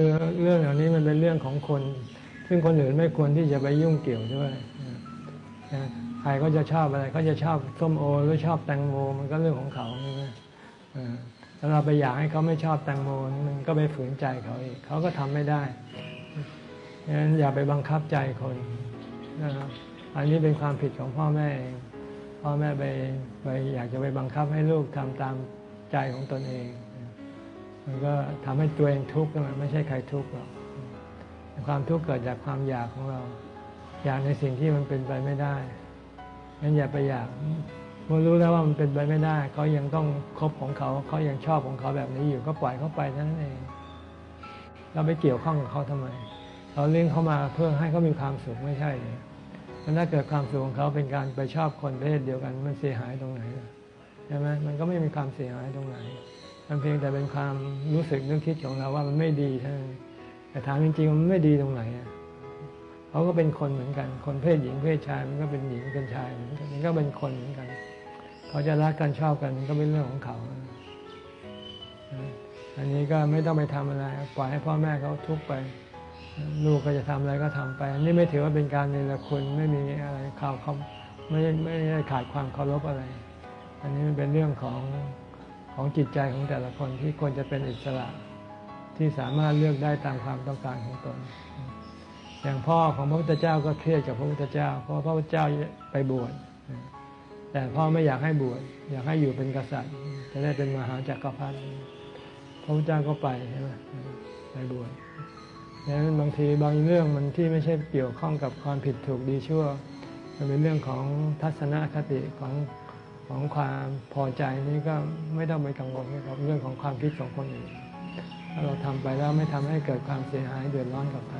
คือเรื่องเหล่านี้มันเป็นเรื่องของคน ซึ่งคนอื่นไม่ควรที่จะไปยุ่งเกี่ยวด้วยใครก็จะชอบอะไรเขาจะชอบส้มโอหรือชอบแตงโมมันก็เรื่องของเขาใช่ไหมเออถ้าเราไปอยากให้เขาไม่ชอบแตงโมมันก็ไปฝืนใจเขาอีกเขาก็ทำไม่ได้ดังนั้นอย่าไปบังคับใจคนนะครับอันนี้เป็นความผิดของพ่อแม่เองพ่อแม่ไปไปอยากจะไปบังคับให้ลูกทำตามใจของตนเอง มันก็ทำให้ตัวเองทุกข์นะไม่ใช่ใครทุกข์หรอกความทุกข์เกิดจากความอยากของเรา อยากในสิ่งที่มันเป็นไปไม่ได้งั้นอย่าไปอยากเมื่อรู้แล้วว่ามันเป็นไปไม่ได้เขายังต้องคบของเขาเขายังชอบของเขาแบบนี้อยู่ก็ปล่อยเขาไปนั้นเอง เราไปเกี่ยวข้องกับเขาทำไม เราเลี้ยงเขามาเพื่อให้เขามีความสุขไม่ใช่เลยมันถ้าเกิดความสุขของเขาเป็นการไปชอบคนประเภทเดียวกันมันเสียหายตรงไหนใช่ไหมมันก็ไม่มีความเสียหายตรงไหน มันเพียงแต่เป็นความรู้สึกนึกคิดของเราว่ามันไม่ดีเท่านั้นแต่ถามจริงๆมันไม่ดีตรงไหนอะเขาก็เป็นคนเหมือนกัน คนเพศหญิงเพศชายมันก็เป็นหญิงเป็นชายมันก็เป็นคนเหมือนกันเขาจะรักกันชอบกันมันก็เป็นเรื่องของเขา อันนี้ก็ไม่ต้องไปทำอะไร ปล่อยให้พ่อแม่เขาทุกไป ลูกก็จะทำอะไรก็ทำไปนนี้ไม่ถือว่าเป็นการเนรคุณไม่มีอะไรเขาวเขาไม่ได้ไม่ได้ขาดความเคารพอะไร อันนี้มันเป็นเรื่องของ ของจิตใจของแต่ละคนที่ควรจะเป็นอิสระที่สามารถเลือกได้ตามความต้องการของตน อย่างพ่อของพระพุทธเจ้าก็เครียดกับพระพุทธเจ้า เพราะพระพุทธเจ้าไปบวช แต่พ่อไม่อยากให้บวช อยากให้อยู่เป็นกษัตริย์ จะได้เป็นมหาจักรพรรดิ พระพุทธเจ้าก็ไปใช่ไหมไปบวชดังนั้นบางทีบางเรื่องมันที่ไม่ใช่เกี่ยวข้องกับความผิดถูกดีชั่ว มันเป็นเรื่องของทัศนคติของ ของความพอใจนี้ก็ไม่ต้องไปกังวลกับเรื่องของความคิดของคนอื่นถ้าเราทำไปแล้วไม่ทำให้เกิดความเสียหายเดือดร้อนกับใคร